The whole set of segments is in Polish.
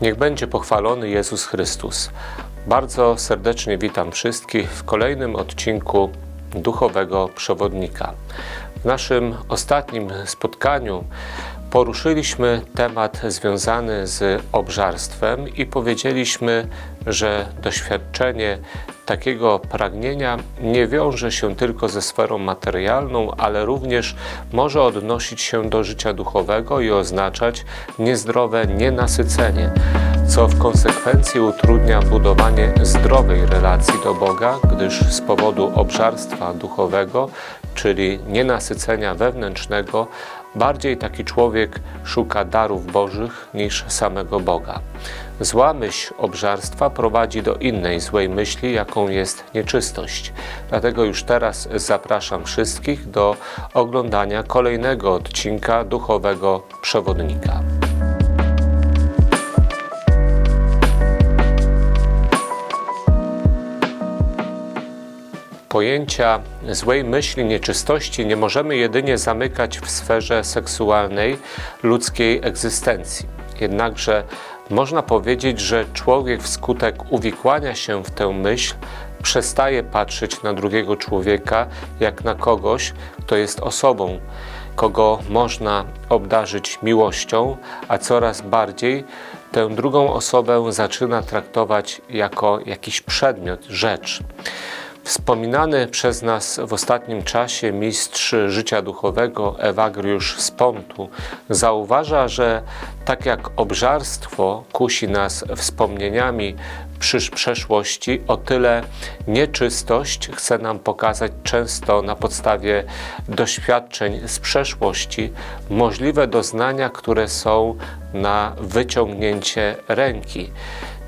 Niech będzie pochwalony Jezus Chrystus. Bardzo serdecznie witam wszystkich w kolejnym odcinku Duchowego Przewodnika. W naszym ostatnim spotkaniu poruszyliśmy temat związany z obżarstwem i powiedzieliśmy, że doświadczenie takiego pragnienia nie wiąże się tylko ze sferą materialną, ale również może odnosić się do życia duchowego i oznaczać niezdrowe nienasycenie, co w konsekwencji utrudnia budowanie zdrowej relacji do Boga, gdyż z powodu obżarstwa duchowego, czyli nienasycenia wewnętrznego, bardziej taki człowiek szuka darów Bożych niż samego Boga. Zła myśl obżarstwa prowadzi do innej złej myśli, jaką jest nieczystość. Dlatego już teraz zapraszam wszystkich do oglądania kolejnego odcinka duchowego przewodnika. Pojęcia złej myśli, nieczystości nie możemy jedynie zamykać w sferze seksualnej ludzkiej egzystencji. Jednakże można powiedzieć, że człowiek wskutek uwikłania się w tę myśl przestaje patrzeć na drugiego człowieka jak na kogoś, kto jest osobą, kogo można obdarzyć miłością, a coraz bardziej tę drugą osobę zaczyna traktować jako jakiś przedmiot, rzecz. Wspominany przez nas w ostatnim czasie mistrz życia duchowego Ewagriusz z Pontu zauważa, że tak jak obżarstwo kusi nas wspomnieniami przysz przeszłości, o tyle nieczystość chce nam pokazać często na podstawie doświadczeń z przeszłości możliwe doznania, które są na wyciągnięcie ręki.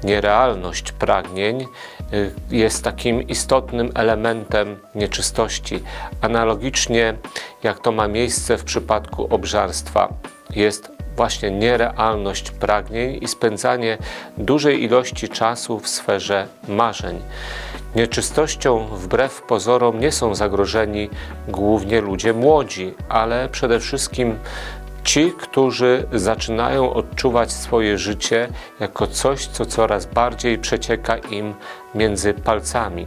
Nierealność pragnień jest takim istotnym elementem nieczystości. Analogicznie jak to ma miejsce w przypadku obżarstwa, jest właśnie nierealność pragnień i spędzanie dużej ilości czasu w sferze marzeń. Nieczystością wbrew pozorom nie są zagrożeni głównie ludzie młodzi, ale przede wszystkim Ci, którzy zaczynają odczuwać swoje życie jako coś, co coraz bardziej przecieka im między palcami.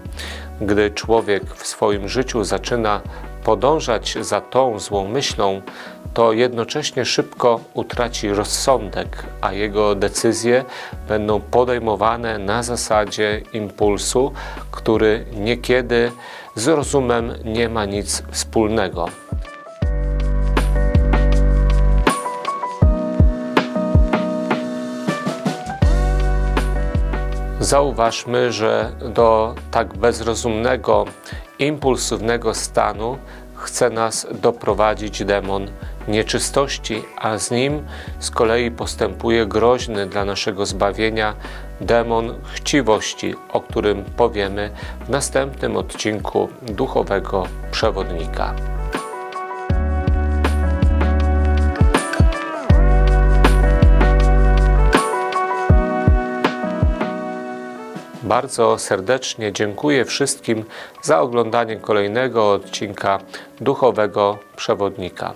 Gdy człowiek w swoim życiu zaczyna podążać za tą złą myślą, to jednocześnie szybko utraci rozsądek, a jego decyzje będą podejmowane na zasadzie impulsu, który niekiedy z rozumem nie ma nic wspólnego. Zauważmy, że do tak bezrozumnego, impulsywnego stanu chce nas doprowadzić demon nieczystości, a z nim z kolei postępuje groźny dla naszego zbawienia demon chciwości, o którym powiemy w następnym odcinku duchowego przewodnika. Bardzo serdecznie dziękuję wszystkim za oglądanie kolejnego odcinka Duchowego Przewodnika.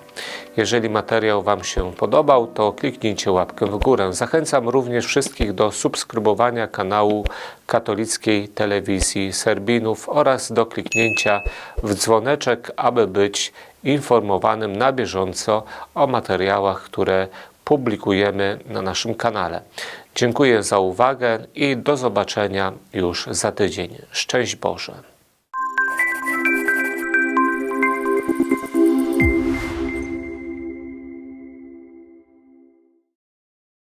Jeżeli materiał Wam się podobał, to kliknijcie łapkę w górę. Zachęcam również wszystkich do subskrybowania kanału katolickiej telewizji Serbinów oraz do kliknięcia w dzwoneczek, aby być informowanym na bieżąco o materiałach, które publikujemy na naszym kanale. Dziękuję za uwagę i do zobaczenia już za tydzień. Szczęść Boże.